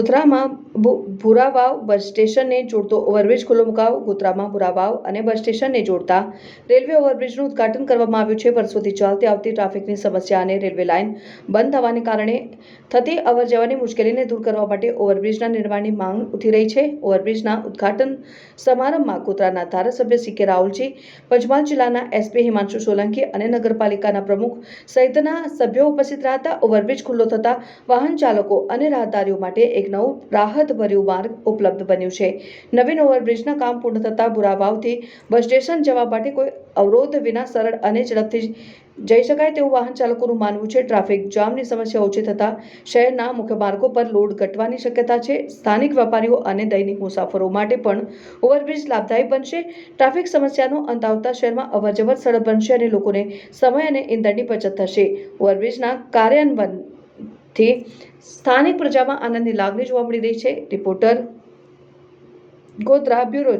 ગોધરામાં ભૂરાવાવ બસ સ્ટેશનને જોડતો ઓવરબ્રિજ ખુલ્લો મુકાવ. ગોધરામાં ભૂરાવાવ અને બસ સ્ટેશનને જોડતા રેલવે ઓવરબ્રિજનું ઉદઘાટન કરવામાં આવ્યું છે. વર્ષોથી ચાલતી આવતી ટ્રાફિકની સમસ્યા અને રેલવે લાઇન બંધ થવાને કારણે થતી અવર જવાની મુશ્કેલીને દૂર કરવા માટે ઓવરબ્રિજના નિર્માણની માંગ ઉઠી રહી છે. ઓવરબ્રિજના ઉદ્ઘાટન સમારંભમાં ગોત્રાના ધારાસભ્ય સી કે રાહુલજી, પંચમહાલ જિલ્લાના એસપી હિમાંશુ સોલંકી અને નગરપાલિકાના પ્રમુખ સહિતના સભ્યો ઉપસ્થિત રહ્યા હતા. ઓવરબ્રિજ ખુલ્લો થતાં વાહન ચાલકો અને રાહદારીઓ માટે એક નવું રાહતભર્યું માર્ગ ઉપલબ્ધ બન્યું છે. નવીન ઓવરબ્રિજના કામ પૂર્ણ થતાં બુરાવાવથી બસ સ્ટેશન જવા માટે કોઈ અવરોધ વિના સરળ અને ઝડપથી જઈ શકાય તેવું વાહન ચાલકોનું માનવું છે. ટ્રાફિક જામની સમસ્યા ઓછી થતાં શહેરના મુખ્ય માર્ગો પર લોડ ઘટવાની શક્યતા છે. સ્થાનિક વેપારીઓ અને દૈનિક મુસાફરો માટે પણ ઓવરબ્રિજ લાભદાયી બનશે. ટ્રાફિક સમસ્યાનો અંત આવતા શહેરમાં અવરજવર સરળ બનશે અને લોકોને સમય અને ઈંધણની બચત થશે. ઓવરબ્રિજના કાર્યાન્વયનથી સ્થાનિક પ્રજામાં આનંદની લાગણી જોવા મળી રહી છે. Reporter Godhra bureau